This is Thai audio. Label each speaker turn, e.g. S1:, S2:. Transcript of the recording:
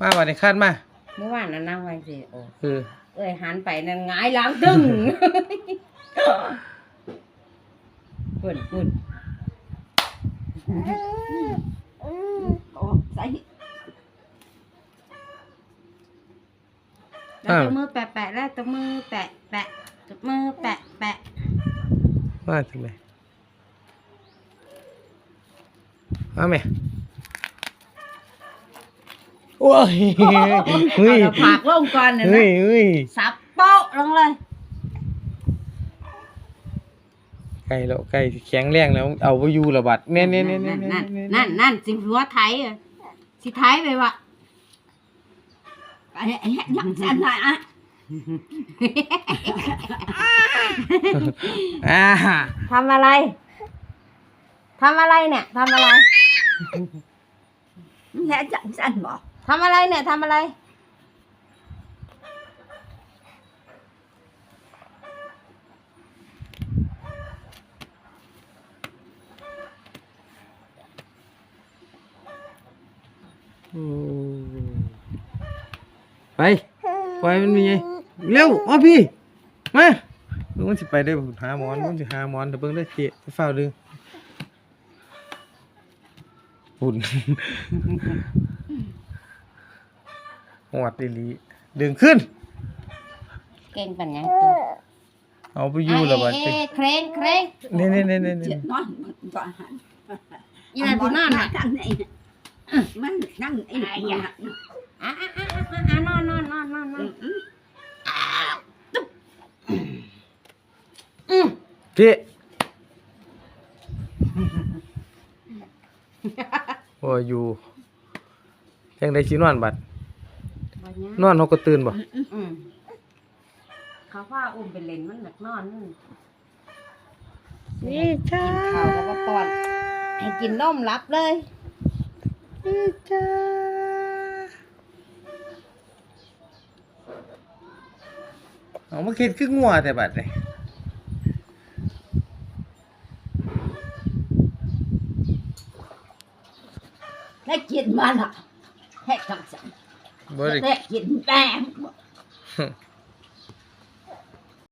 S1: มาบัดนี้คาดมา
S2: เมื่อวานนั้นนั่งไว้สิโอ้
S1: เออ
S2: เอ้ยหันไปนั่นหงายหลังดึงปุ่นปุ่น
S3: โอ้ใส่
S2: แล้วตัวมือแปะแปะแล้วตัวมือแปะแปะตัวมือแปะแปะ
S1: มาทำไมมาไหม โอ้ยเฮ้ย
S2: เอาผักลงก่อนเนี่ย
S1: เฮ้
S2: นะ
S1: ยเฮ้ย
S2: สับโป๊ะลงเลย
S1: ไก่แล้วไก่สิแข็งแรงแล้ว เอาไปอยู่ระบัดเน่เน่เน่เน่
S2: นั่น
S1: เน่
S2: นั่นนั่นนั่นสิหัวไทยอะสิไทยไปวะ
S3: ไอ้ไอ้ยังสั่นหน่อยอะ
S1: อ่า
S2: ทำอะไรทำอะไรเนี่ยทำอะไร
S3: แค่จังสั่นบอก
S2: ทำอะไรเนี่ยทำอะไร
S1: ไปไปมันมีไงเร็วมาพี่ มามันสิไปได้หาหมอนมันสิหาหมอนเดี๋ยวเบิ่งได้เจ๊ไปเฝ้าดึงหุ่น หวดอีหลีดึงขึ้น
S2: เก่งปัญญาตัว
S1: เอาไปอยู่แล้วบัด
S2: เอ้
S1: จิ
S2: ยเคร่งเคร่ง
S1: นี่นี่นี่นี่
S3: เจ็
S1: นี่
S3: ดนอนมันก็หัน
S2: ยี่นาทีนอนอะ
S3: นั่งไอ้มันนั่งไอ้ไหนอะ
S2: อะอะอะอะอะนอนนอนนอนนอนนอนอืม
S1: เจ๊โอ้ยอยู่จังได๋สินอนบัด
S2: บ่ยาก
S1: นอนเฮาก็ตื่นบ่
S2: อืมเขาว่าอุ้มไปเล่นมันหนักนอนนั่น
S1: นี่จ้า
S2: กินข้าวแล้วก็ป้อนให้กินนมรับเลย
S1: นี่จ้าเอามาคิดคืองัวแต่บัดนี่
S3: ให้กินมันอะให้จัง สั่น
S1: บ่ได้
S3: ให้กินแป้ง